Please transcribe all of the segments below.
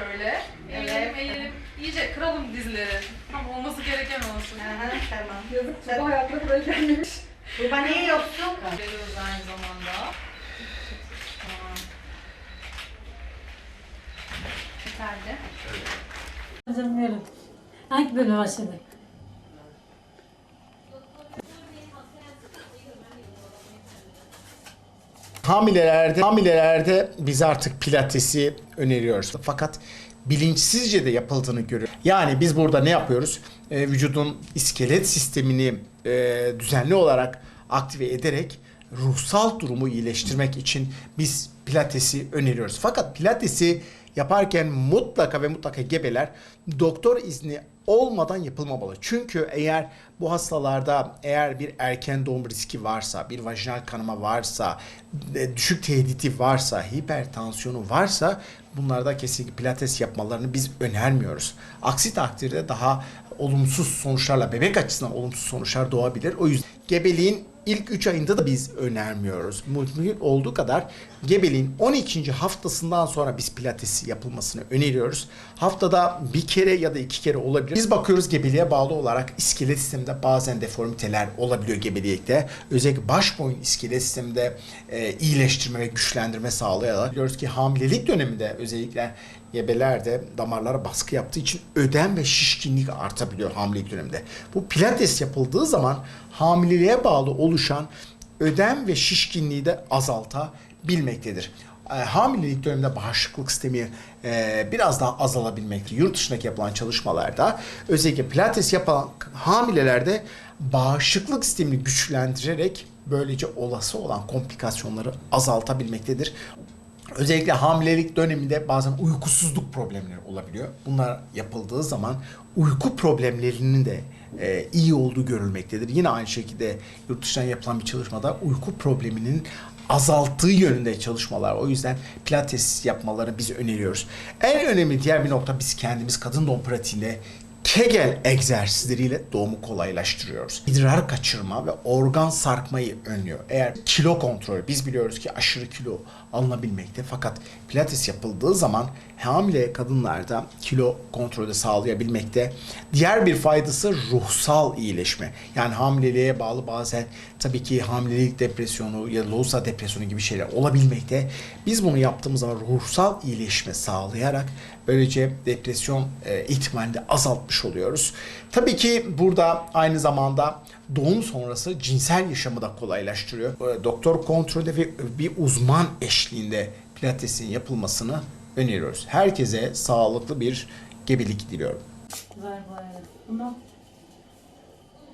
şöyle. Eğilelim eğilelim. İyice kıralım dizleri. Tam olması gereken olsun. Aha, tamam. Yazık bu hayatına buraya gelmemiş. Tuba niye yoksun? Veriyoruz aynı zamanda. Tamam. Yeterli. Verin. Hangi bölüme başladık? Hamilelerde, hamilelerde biz artık pilatesi öneriyoruz. Fakat bilinçsizce de yapıldığını görüyoruz. Yani biz burada ne yapıyoruz? Ee, vücudun iskelet sistemini e, düzenli olarak aktive ederek ruhsal durumu iyileştirmek için biz pilatesi öneriyoruz. Fakat pilatesi yaparken mutlaka ve mutlaka gebeler doktor izni olmadan yapılmamalı. Çünkü eğer bu hastalarda eğer bir erken doğum riski varsa, bir vajinal kanama varsa, e, düşük tehdidi varsa, hipertansiyonu varsa bunlarda kesinlikle pilates yapmalarını biz önermiyoruz. Aksi takdirde daha olumsuz sonuçlarla, bebek açısından olumsuz sonuçlar doğabilir. O yüzden gebeliğin ilk 3 ayında da biz önermiyoruz. Mümkün olduğu kadar gebeliğin 12. haftasından sonra biz pilatesi yapılmasını öneriyoruz. Haftada bir kere ya da iki kere olabilir. Biz bakıyoruz gebeliğe bağlı olarak iskelet sisteminde bazen deformiteler olabiliyor gebelikte. Özellikle baş boyun iskelet sisteminde e, iyileştirme ve güçlendirme sağlayarak biliyoruz ki hamilelik döneminde özellikle gebelerde damarlara baskı yaptığı için ödem ve şişkinlik artabiliyor hamilelik döneminde. Bu pilates yapıldığı zaman hamileliğe bağlı oluşan ödem ve şişkinliği de azaltabilmektedir. E, hamilelik döneminde bağışıklık sistemi e, biraz daha azalabilmekte. Yurt dışındaki yapılan çalışmalarda özellikle pilates yapan hamilelerde bağışıklık sistemini güçlendirerek böylece olası olan komplikasyonları azaltabilmektedir. Özellikle hamilelik döneminde bazen uykusuzluk problemleri olabiliyor. Bunlar yapıldığı zaman uyku problemlerinin de e, iyi olduğu görülmektedir. Yine aynı şekilde yurt dışından yapılan bir çalışmada uyku probleminin azalttığı yönünde çalışmalar. O yüzden pilates yapmalarını biz öneriyoruz. En önemli diğer bir nokta biz kendimiz kadın doğum pratiğinde Kegel egzersizleriyle doğumu kolaylaştırıyoruz. İdrar kaçırma ve organ sarkmayı önlüyor. Eğer kilo kontrolü, biz biliyoruz ki aşırı kilo alınabilmekte fakat pilates yapıldığı zaman hamile kadınlarda kilo kontrolü sağlayabilmekte. Diğer bir faydası ruhsal iyileşme. Yani hamileliğe bağlı bazen tabii ki hamilelik depresyonu ya lohusa depresyonu gibi şeyler olabilmekte. Biz bunu yaptığımız zaman ruhsal iyileşme sağlayarak böylece depresyon e, ihtimalini de oluyoruz. Tabii ki burada aynı zamanda doğum sonrası cinsel yaşamı da kolaylaştırıyor. E, Doktor kontrolü ve bir uzman eşliğinde pilatesin yapılmasını öneriyoruz. Herkese sağlıklı bir gebelik diliyorum. Var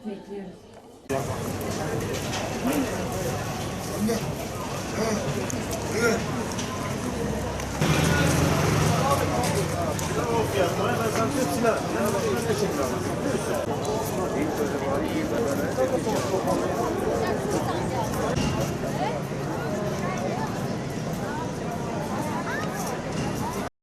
bekliyoruz. Thank you.